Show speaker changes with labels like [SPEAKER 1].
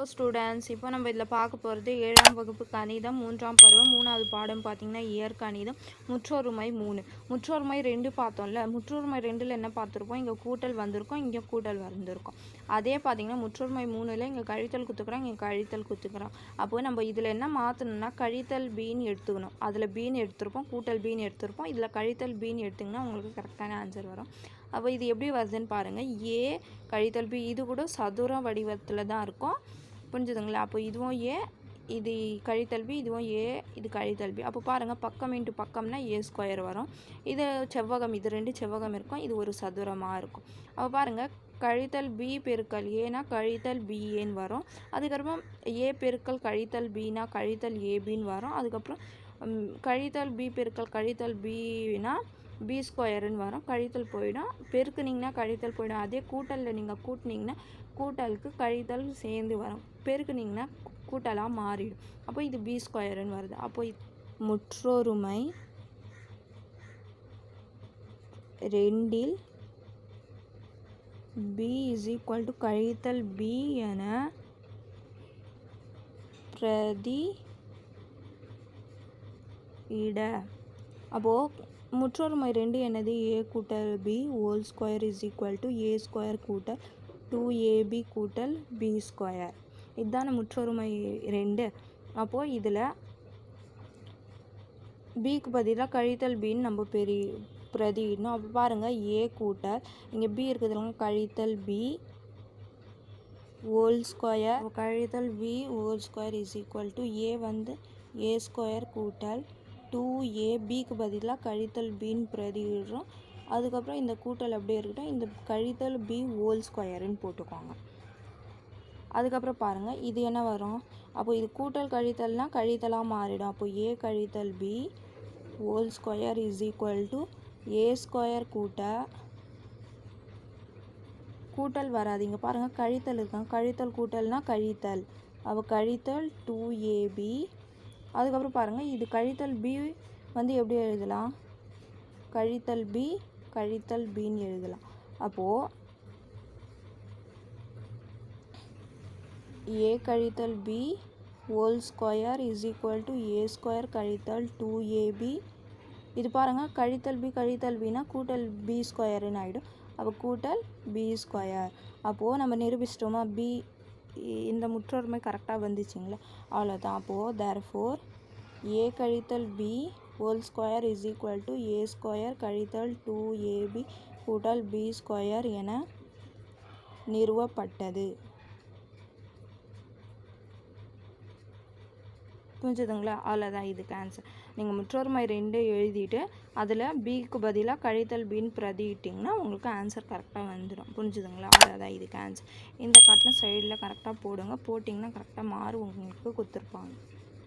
[SPEAKER 1] Hello students இப்போ நம்ம இதில் பார்க்க போகிறது ஏழாம் வகுப்பு கணிதம் மூன்றாம் பருவம் மூணாவது பாடம் பார்த்திங்கன்னா இயற் கணிதம் முற்றொருமை மூணு. முற்றொருமை ரெண்டு பார்த்தோம்ல. முற்றொருமை ரெண்டில் என்ன பார்த்துருப்போம்? இங்கே கூட்டல் வந்திருக்கோம் இங்கே கூட்டல் வந்திருக்கோம். அதே பார்த்திங்கன்னா முற்றொருமை மூணில் இங்கே கழித்தல் குத்துக்கிறோம் இங்கே கழித்தல் குத்துக்கிறோம் அப்போ நம்ம இதில் என்ன மாற்றணும்னா கழித்தல் பீன் எடுத்துக்கணும். அதில் பீன் எடுத்திருப்போம் கூட்டல் பீன் எடுத்திருப்போம். இதில் கழித்தல் பீன் எடுத்திங்கன்னா உங்களுக்கு கரெக்டான ஆன்சர் வரும். அப்போ இது எப்படி வருதுன்னு பாருங்கள் ஏ கழித்தல் பி இது கூட சதுர வடிவத்தில் தான் இருக்கும். புரிஞ்சுதுங்களா? அப்போ இதுவும் ஏ இது கழித்தல்வி இதுவும் ஏ இது கழித்தல்வி அப்போ பாருங்கள் பக்கம் இன்ட்டு பக்கம்னா ஏ ஸ்கொயர் வரும். இது செவ்வகம் இது ரெண்டு செவ்வகம் இருக்கும். இது ஒரு சதுரமாக இருக்கும். அப்போ பாருங்கள் கழித்தல் பி பெருக்கல் ஏனா கழித்தல் பிஏன்னு வரும். அதுக்கப்புறம் ஏ பெருக்கல் கழித்தல் பினா கழித்தல் ஏபின்னு வரும். அதுக்கப்புறம் கழித்தல் பி பெருக்கல் கழித்தல் பினா பி ஸ்கொயருன்னு வரும். கழித்தல் போயிடும். பெருக்குனிங்கன்னா கழித்தல் போயிடும். அதே கூட்டலில் நீங்கள் கூட்டினீங்கன்னா கூட்டலுக்கு கழித்தல் சேர்ந்து வரும். பெருக்குனிங்கன்னா கூட்டலாக மாறிடும். அப்போ இது பி ஸ்கொயருன்னு வருது. அப்போ முற்றொருமை ரெண்டில் பி இஸ் ஈக்குவல் டு கழித்தல் பி என பிரதி இட. அப்போது முற்றொருமை ரெண்டு என்னது ஏ கூட்டல் B whole square is equal to A square கூட்டல் டூ ஏபி கூட்டல் பி ஸ்கொயர் இதுதான் முற்றொருமை ரெண்டு. அப்போது இதில் பிக்கு பதிலாக கழித்தல் பின்னு நம்ம பெரிய பிரதியிடணும். அப்போ பாருங்கள் ஏ கூட்டல் இங்கே பி இருக்கிறதுல கழித்தல் பி ஹோல் ஸ்கொயர் கழித்தல் B whole square is equal to A வந்து ஏ ஸ்கொயர் கூட்டல் டூ ஏ பிக்கு பதிலாக கழித்தல் பின்னு பிரதியிடுறோம். அதுக்கப்புறம் இந்த கூட்டல் அப்படியே இருக்கட்டும். இந்த கழித்தல் பி ஹோல் ஸ்கொயருன்னு போட்டுக்கோங்க. அதுக்கப்புறம் பாருங்கள் இது என்ன வரும்? அப்போ இது கூட்டல் கழித்தல்னால் கழித்தலாக மாறிடும். அப்போ ஏ கழித்தல் B whole square is equal to A square கூட்ட கூட்டல் வராதிங்க பாருங்கள் கழித்தல் இருக்காங்க. கழித்தல் கூட்டல்னால் கழித்தல். அப்போ கழித்தல் டூ ஏபி அதுக்கப்புறம் பாருங்கள் இது கழித்தல் பி வந்து எப்படி எழுதலாம்? கழித்தல் பி கழித்தல் பின்னு எழுதலாம். அப்போது ஏ கழித்தல் B whole square is equal to A square கழித்தல் டூ ஏபி இது பாருங்கள் கழித்தல் பி கழித்தல் பினா கூட்டல் பி ஸ்கொயருன்னு ஆகிடும் அப்போ கூட்டல் பி ஸ்கொயர் அப்போது நம்ம நிரூபிச்சிட்டோமா? பி இந்த முற்றொருமை கரெக்டாக வந்துச்சுங்களா. அவ்வளோதான் அப்போது தேர் ஃபோர் ஏ கழித்தல் B whole square is equal to A square கழித்தல் டூ ஏபி கூட்டல் பி ஸ்கொயர் என நிறுவப்பட்டது. புரிஞ்சுதுங்களா? அவ்வளோதான் இதுக்கு ஆன்சர் நீங்கள் முற்றொருமை ரெண்டு எழுதிட்டு அதில் பிக்கு பதிலாக கழித்தல் பின்னு பிரதிட்டிங்கன்னா உங்களுக்கு ஆன்சர் கரெக்டாக வந்துடும் புரிஞ்சுதுங்களா? அவ்வளோதான் இதுக்கு ஆன்சர் இந்த கட்டின சைடில் கரெக்டாக போடுங்க. போட்டிங்கன்னா கரெக்டாக மாறு உங்களுக்கு கொடுத்துருப்பாங்க.